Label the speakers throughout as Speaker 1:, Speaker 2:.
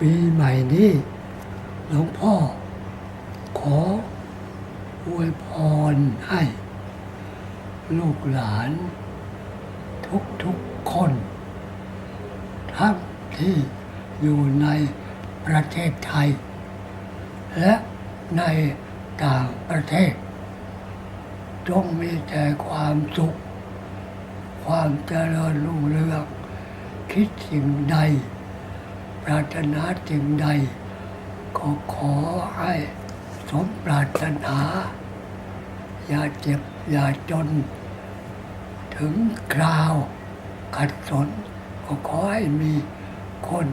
Speaker 1: ปีใหม่นี้หลวงพ่อ ขออวยพรให้ ลูกหลาน ทุกทุกๆคน ทั้งที่อยู่ในประเทศไทย และในต่างประเทศ จงมีแต่ความสุข ความเจริญรุ่งเรืองคิดสิ่งใด ปรารถนาสิ่งใด ก็ขอให้สมปรารถนา อย่าเจ็บอย่าจน ถึงคราวขัดสน ก็ขอให้มีคน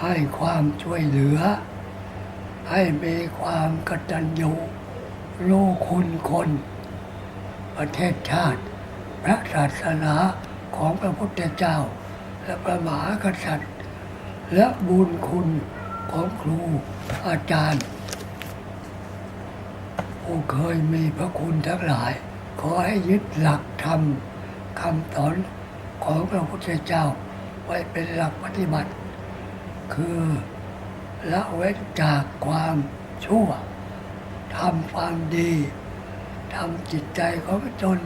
Speaker 1: ให้ความช่วยเหลือ ให้มีความกตัญญูรู้คุณคน ประเทศชาติ พระศาสนาของพระพุทธเจ้า และพระมหากษัตริย์ และบุญคุณของครูอาจารย์ ผู้เคยมีพระคุณทั้งหลาย ขอให้ยึดหลักธรรมคำสอนของพระพุทธเจ้าไว้เป็นหลักปฏิบัติ คือละเว้นจากความชั่วทำความดีทำจิตใจของตน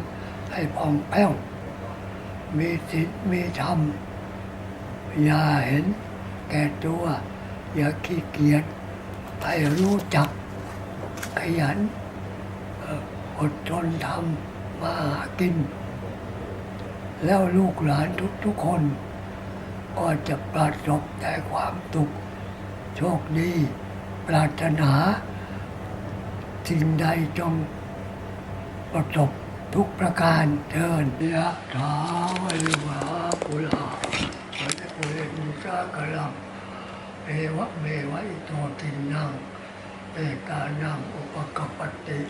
Speaker 1: ให้ผ่องแผ้วมีศีลมีธรรม อย่าเห็นแก่ตัว อย่าขี้เกียจให้รู้จัก ขยันเอ่ออดทนทำมาหากิน แล้วลูกหลานทุกๆคน ก็จะประสบแต่ความสุขโชคดีปรารถนาสิ่งใดจงประสบทุกประการเทินยะถาวิวหาปุรา ปุเรนิสากลังเอวะเมวะอิโตตินังเอกานังอุปกปติ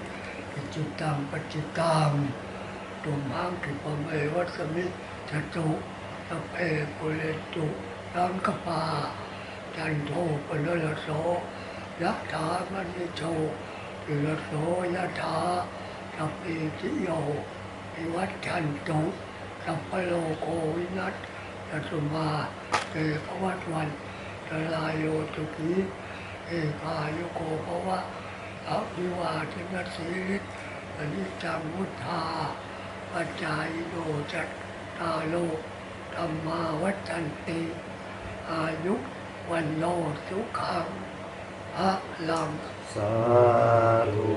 Speaker 1: อิจิตังปจิตังตุมหังคิปะเมวัสมิจตุสเพปุเรตุรังกปาจันโทปนลโสยะถามณิโชติลโสยะถาสัพพิติโยวิวัชชันตุสัพพโลโกวินัส ยสุมาเตภวัตวันตรายโยตุกีเอกายุโกภวะอภิวาทินสีริอนิจจังมุทธาปัจจายโนจัตตาโลธรรมาวัจจันติ อายุวันโนสุขังพระลัง
Speaker 2: สาธุ